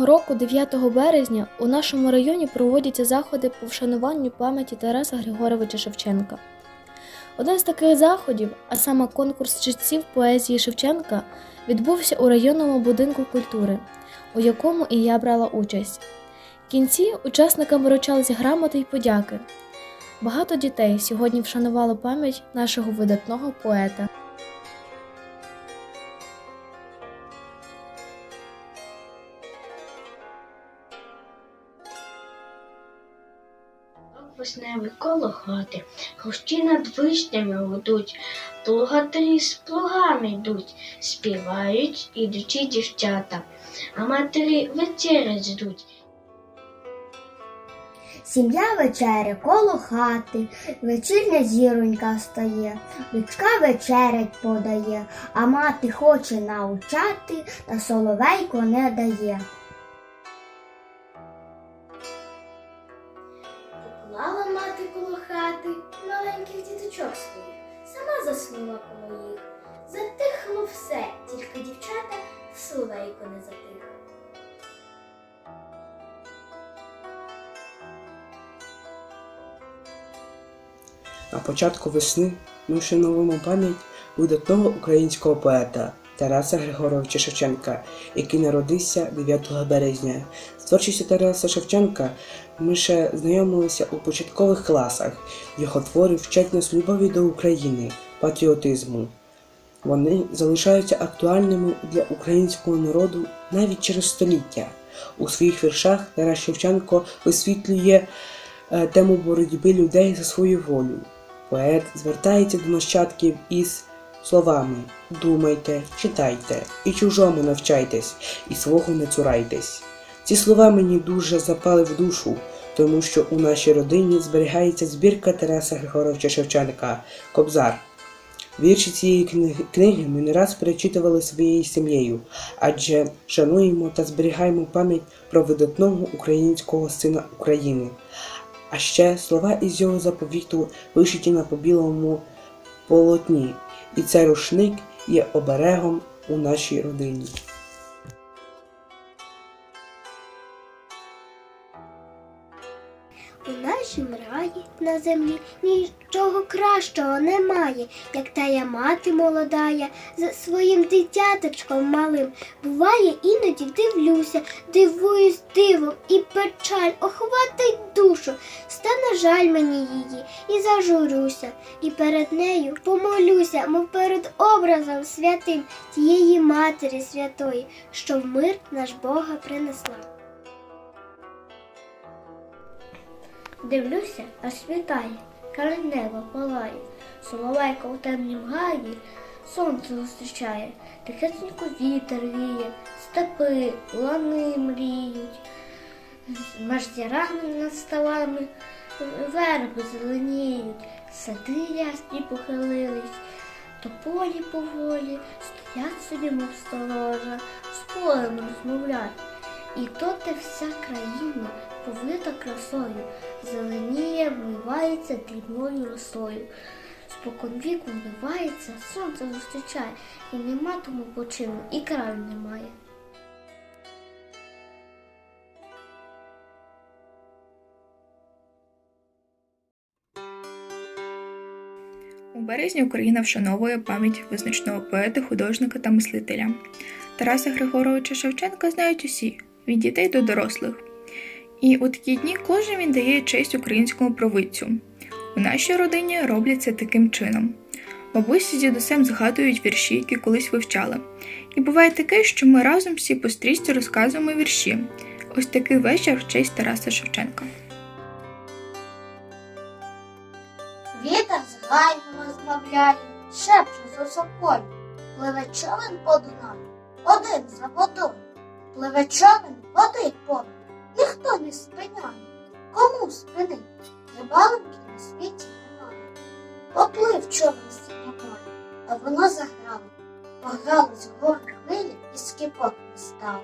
Кожного року, 9 березня, у нашому районі проводяться заходи по вшануванню пам'яті Тараса Григоровича Шевченка. Один з таких заходів, а саме конкурс читців поезії Шевченка, відбувся у районному будинку культури, у якому і я брала участь. В кінці учасникам вручались грамоти й подяки. Багато дітей сьогодні вшанувало пам'ять нашого видатного поета. Вишневі коло хати, гущі над вишнями гудуть, плугатарі з плугами йдуть, співають ідучі дівчата, а матері вечерять ждуть. Сім'я вечеря коло хати, вечірня зіронька стає, дочка вечерять подає, а мати хоче научати, та соловейко не дає. Сама заснула коло їх. Затихло все, тільки дівчата в соловейко не затихло. На початку весни ми вшановуємо пам'ять видатного українського поета Тараса Григоровича Шевченка, який народився 9 березня. З творчістю Тараса Шевченка ми ще знайомилися у початкових класах. Його твори вчать нас любові до України, патріотизму. Вони залишаються актуальними для українського народу навіть через століття. У своїх віршах Тарас Шевченко висвітлює е, тему боротьби людей за свою волю. Поет звертається до нащадків із словами Думайте, читайте, і чужому навчайтесь, і свого не цурайтесь. Ці слова мені дуже запали в душу, тому що у нашій родині зберігається збірка Тараса Григоровича Шевченка Кобзар. Вірші цієї книги, ми не раз перечитували своєю сім'єю, адже шануємо та зберігаємо пам'ять про видатного українського сина України. А ще слова із його заповіту вишиті на побілому полотні, і цей рушник є оберегом у нашій родині. На землі нічого кращого немає, як тая мати молодая за своїм дитяточком малим. Буває, іноді дивлюся, дивуюсь дивом і печаль охватить душу. Стане жаль мені її і зажурюся, і перед нею помолюся, мов перед образом святим тієї матері святої, що в мир наш Бога принесла. Дивлюся, аж світає, край неба палає, соловейко в темнім гаї, сонце зустрічає, тихесенько вітер віє, степи, лани мріють, меж зірами над ставами верби зеленіють, сади ясні похилились, тополі поволі стоять собі, мов сторожа, з полем розмовляють. І то те вся країна повита красою, зеленіє, вмивається дрібною росою. Спокон віку вмивається, сонце зустрічає, і нема тому почину, і краю немає. У березні Україна вшановує пам'ять визначного поета, художника та мислителя. Тараса Григоровича Шевченка знають усі від дітей до дорослих. І у такі дні кожен він дає честь українському провидцю. У нашій родині роблять це таким чином. Бабусі з дідусем згадують вірші, які колись вивчали. І буває таке, що ми разом всі по стрічці розказуємо вірші. Ось такий вечір в честь Тараса Шевченка. Вітер з гайми розмовляє, шепче з осокою, пливе човен по Дунаю, один за водою, пливе човен води повен, ніхто не спиняє. Кому спинить? Рибалки на світі немає. Поплив човен синє море, а воно заграло, пограло з гор хвилі і скіпок не стало.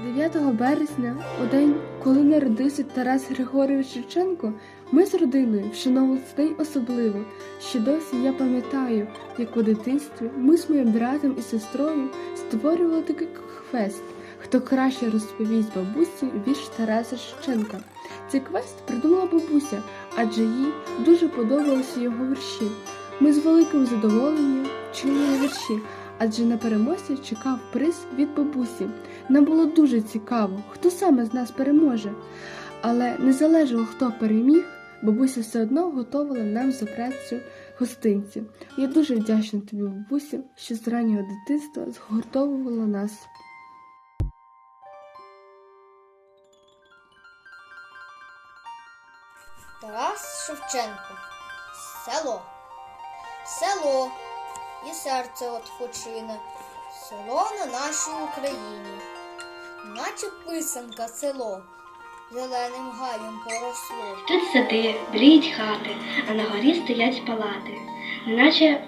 9 березня, у день, коли народився Тарас Григорович Шевченко, Ми з родиною вшановували цей день особливо. Ще досі я пам'ятаю, як у дитинстві ми з моїм братом і сестрою створювали такий квест. Хто краще розповість бабусі вірш Тараса Шевченка. Цей квест придумала бабуся, адже їй дуже подобалися його вірші. Ми з великим задоволенням вчили вірші, адже на переможця чекав приз від бабусі. Нам було дуже цікаво, хто саме з нас переможе. Але не залежало, хто переміг, бабуся все одно готувала нам за працю гостинці. Я дуже вдячна тобі, бабусі, що з раннього дитинства згуртовувала нас. Тарас Шевченко. Село. Село. І серце отпочине. Село на нашій Україні. Наче писанка село. Зеленим гаєм поросло. Тут сади, бріють хати, а на горі стоять палати. Наче,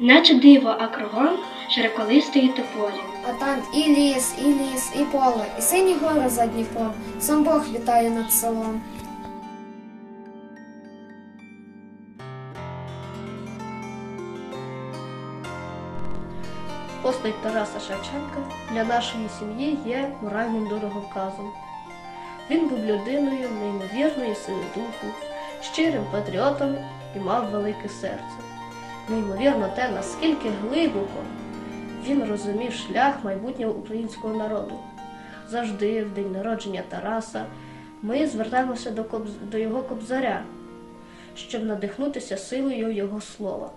наче диво, а кругом широколистої тополі. А там і ліс, і ліс, і поле, і сині гори за Дніпром. Сам Бог вітає над селом. Постать Тараса Шевченка для нашої сім'ї є моральним дороговказом. Він був людиною неймовірної сили духу, щирим патріотом і мав велике серце. Неймовірно те, наскільки глибоко він розумів шлях майбутнього українського народу. Завжди, в день народження Тараса, ми звертаємося до, кобз- до його кобзаря, щоб надихнутися силою його слова.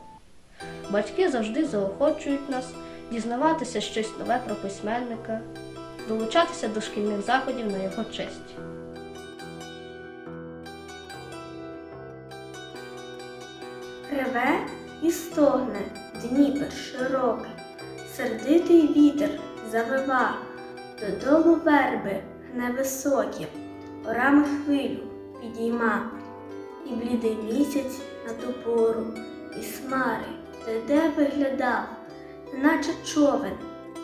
Батьки завжди заохочують нас дізнаватися щось нове про письменника, долучатися до шкільних заходів на його честь. Реве і стогне Дніпер широкий, сердитий вітер завива, додолу верби гне високі, орами хвилю підійма, і блідий місяць на ту пору, і смари, де де виглядав, наче човен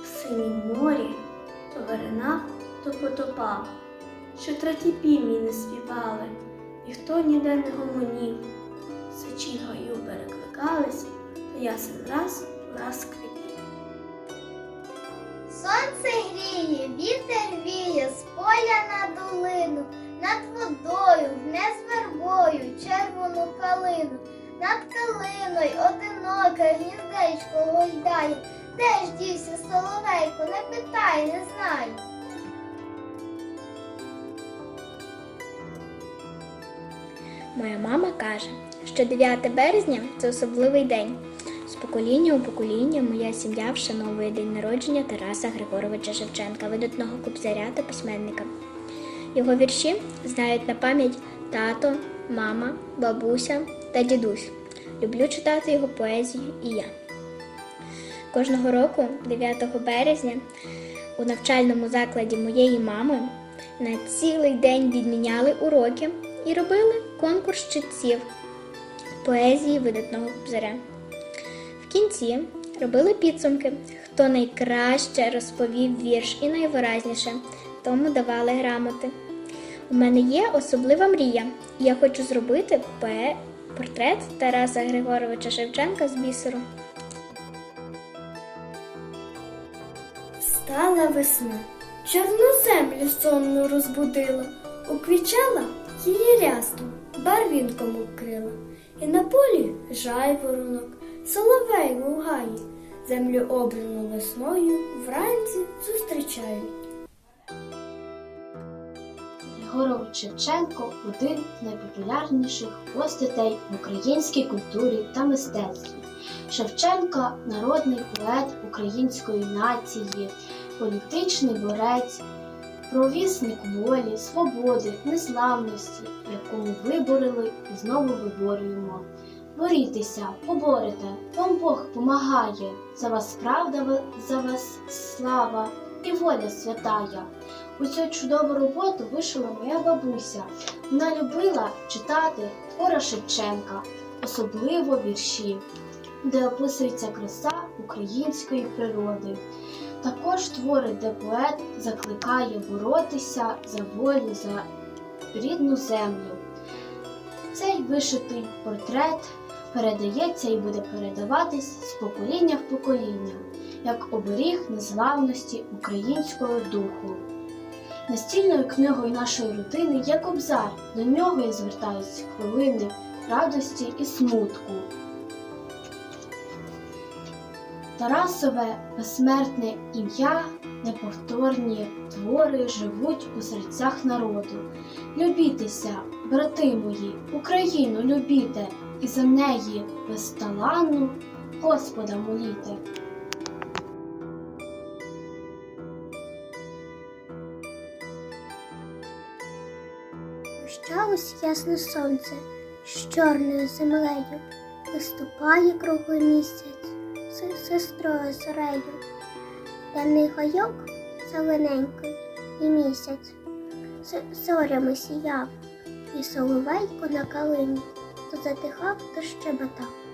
в синім морі, то виринав, то потопав, що треті півні не співали, ніхто ніде не гомонів. Сичі гаю перекликались, та ясен раз враз квітів. Сонце гріє, вітер віє з поля на долину, над водою, гне з вербою червону калину, над калиною одиноке гніздечко гойдає. Де ж дівся соловейко, не питай, не знаю. Моя мама каже, що 9 березня це особливий день. З покоління у покоління моя сім'я вшановує день народження Тараса Григоровича Шевченка, видатного кобзаря та письменника. Його вірші знають на пам'ять тато, мама, бабуся та дідусь. Люблю читати його поезію і я. Кожного року, 9 березня, у навчальному закладі моєї мами на цілий день відміняли уроки і робили конкурс читців поезії видатного кобзаря. В кінці робили підсумки, хто найкраще розповів вірш і найвиразніше, тому давали грамоти. У мене є особлива мрія. Я хочу зробити пе- портрет Тараса Григоровича Шевченка з бісеру. Стала весна, чорну землю сонну розбудила, уквічала її рястом, барвінком укрила, і на полі жайворонок, соловей лугає, землю обрану весною вранці зустрічають. Григорович Шевченко один з найпопулярніших постатей в українській культурі та мистецтві. Шевченко народний поет української нації, політичний борець, провісник волі, свободи, незламності, яку виборили і знову виборюємо. Борітеся, поборете, вам Бог помагає, за вас правда, за вас слава і воля святая. У цю чудову роботу вишила моя бабуся. Вона любила читати твори Шевченка, особливо вірші, де описується краса української природи. Також твори, де поет закликає боротися за волю, за рідну землю. Цей вишитий портрет передається і буде передаватись з покоління в покоління, як оберіг незламності українського духу. Настільною книгою нашої родини є кобзар. До нього і звертаються хвилини радості і смутку. Тарасове безсмертне ім'я, неповторні твори живуть у серцях народу. Любітеся, брати мої, Україну любіте, і за неї безталанну Господа моліте. Прощалось ясне сонце з чорною землею, виступає круглий місяць з сестрою зорею. Темний гайок зелененький і місяць зорями сіяв, і соловейко на калині то затихав, то щебетав.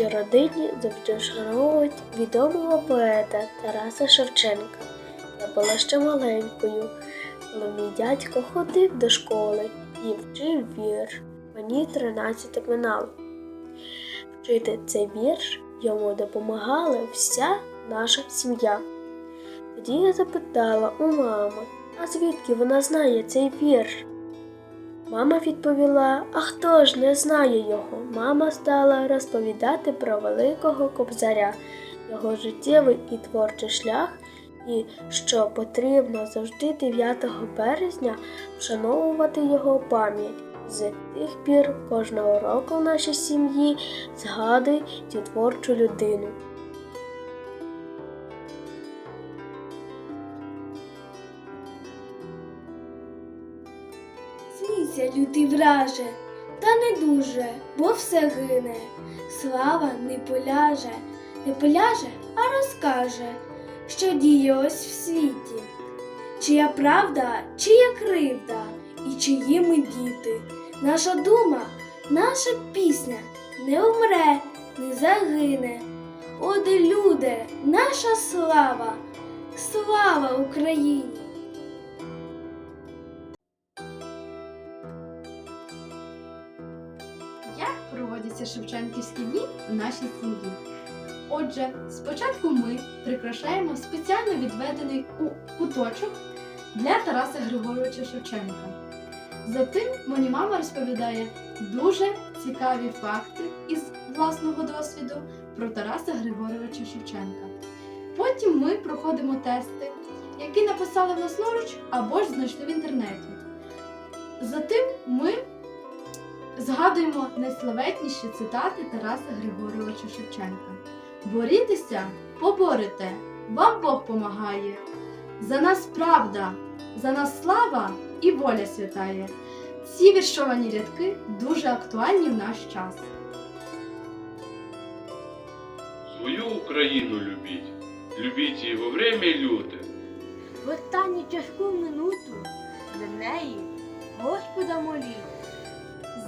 Нашій родині завжди відомого поета Тараса Шевченка. Я була ще маленькою, коли мій дядько ходив до школи і вчив вірш. Мені 13 минало. Вчити цей вірш йому допомагала вся наша сім'я. Тоді я запитала у мами, а звідки вона знає цей вірш? Мама відповіла, а хто ж не знає його? Мама стала розповідати про великого кобзаря, його життєвий і творчий шлях, і що потрібно завжди 9 березня вшановувати його пам'ять. З тих пір кожного року в нашій сім'ї згадують цю творчу людину. Враже, та не дуже, бо все гине. Слава не поляже, не поляже, а розкаже, що діє ось в світі. Чия правда, чия кривда, і чиї ми діти. Наша дума, наша пісня не умре, не загине. Оде люди, наша слава, слава Україні! Шевченківські дні в нашій сім'ї? Отже, спочатку ми прикрашаємо спеціально відведений куточок для Тараса Григоровича Шевченка. Затим мені мама розповідає дуже цікаві факти із власного досвіду про Тараса Григоровича Шевченка. Потім ми проходимо тести, які написали власноруч або ж знайшли в інтернеті. Затим ми згадуємо найславетніші цитати Тараса Григоровича Шевченка. Борітеся, поборете, вам Бог помагає. За нас правда, за нас слава і воля святає. Ці віршовані рядки дуже актуальні в наш час. Свою Україну любіть, любіть її во время люте. В останню тяжку минуту за неї Господа моліть.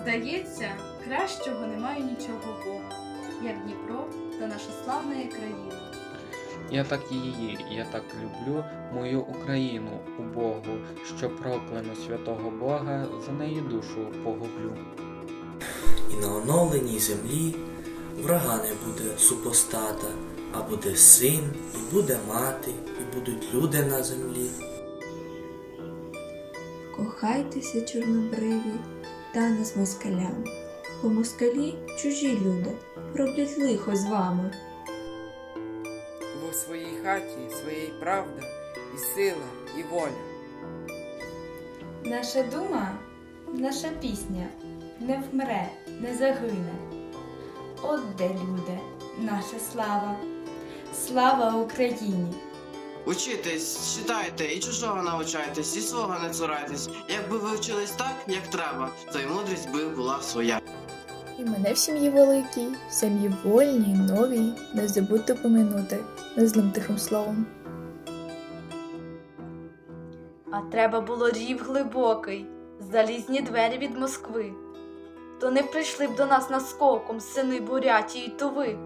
Здається, кращого немає нічого Бога, як Дніпро та наша славна країна. Я так її, я так люблю мою Україну убогу, що прокляну святого Бога, за неї душу погублю. І на оновленій землі врага не буде супостата, а буде син, і буде мати, і будуть люди на землі. Кохайтеся, чорнобриві, та не з москалями, бо москалі чужі люди, роблять лихо з вами. Бо в своїй хаті своєї правда і сила, і воля. Наша дума, наша пісня не вмре, не загине. От де люди, наша слава, слава Україні! Учитесь, читайте і чужого навчайтесь, і свого не цурайтесь. Якби ви вчились так, як треба, то й мудрість би була своя. І мене в сім'ї великій, в сім'ї вольній, новій, не забудьте поминути незлим тихим словом. А треба було рів глибокий, залізні двері від Москви. То не прийшли б до нас наскоком сини Бурятії й Туви.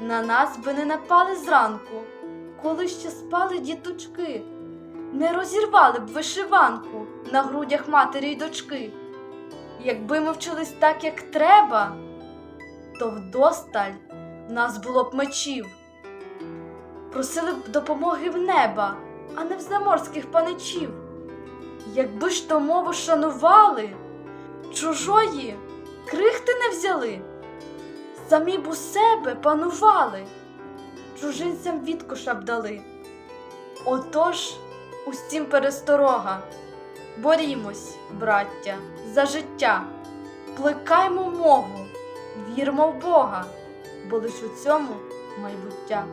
На нас би не напали зранку, коли ще спали діточки, не розірвали б вишиванку на грудях матері й дочки. Якби ми вчились так, як треба, то вдосталь нас було б мечів. Просили б допомоги в неба, а не в заморських паничів. Якби ж то мову шанували, чужої крихти не взяли, самі б у себе панували, чужинцям відкуша б дали. Отож, усім пересторога, борімось, браття, за життя, плекаймо мову, вірмо в Бога, бо лиш у цьому майбуття.